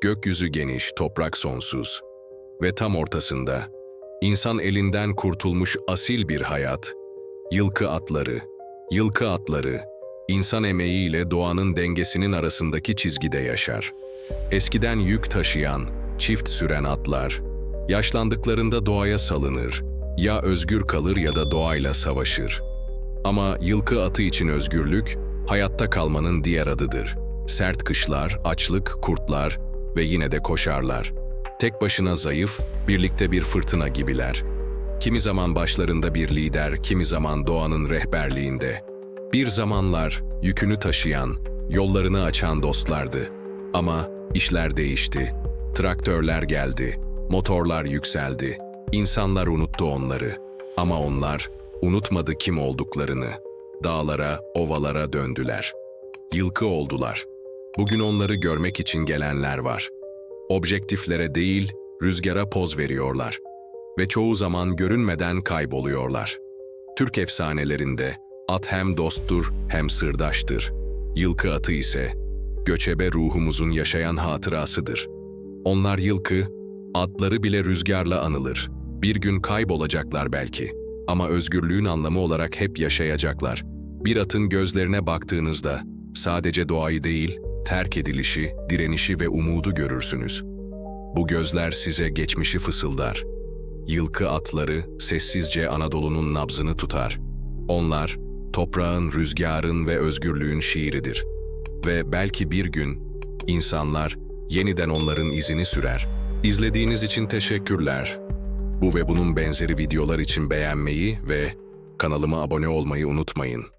Gökyüzü geniş, toprak sonsuz. Ve tam ortasında, insan elinden kurtulmuş asil bir hayat. Yılkı atları, yılkı atları, insan emeğiyle doğanın dengesinin arasındaki çizgide yaşar. Eskiden yük taşıyan, çift süren atlar, yaşlandıklarında doğaya salınır. Ya özgür kalır ya da doğayla savaşır. Ama yılkı atı için özgürlük, hayatta kalmanın diğer adıdır. Sert kışlar, açlık, kurtlar ve yine de koşarlar. Tek başına zayıf, birlikte bir fırtına gibiler. Kimi zaman başlarında bir lider, kimi zaman doğanın rehberliğinde. Bir zamanlar yükünü taşıyan, yollarını açan dostlardı. Ama işler değişti. Traktörler geldi, motorlar yükseldi. İnsanlar unuttu onları. Ama onlar unutmadı kim olduklarını. Dağlara, ovalara döndüler. Yılkı oldular. Bugün onları görmek için gelenler var. Objektiflere değil, rüzgara poz veriyorlar. Ve çoğu zaman görünmeden kayboluyorlar. Türk efsanelerinde at hem dosttur hem sırdaştır. Yılkı atı ise göçebe ruhumuzun yaşayan hatırasıdır. Onlar yılkı, atları bile rüzgarla anılır. Bir gün kaybolacaklar belki ama özgürlüğün anlamı olarak hep yaşayacaklar. Bir atın gözlerine baktığınızda sadece doğayı değil, terk edilişi, direnişi ve umudu görürsünüz. Bu gözler size geçmişi fısıldar. Yılkı atları sessizce Anadolu'nun nabzını tutar. Onlar toprağın, rüzgarın ve özgürlüğün şiiridir. Ve belki bir gün insanlar yeniden onların izini sürer. İzlediğiniz için teşekkürler. Bu ve bunun benzeri videolar için beğenmeyi ve kanalıma abone olmayı unutmayın.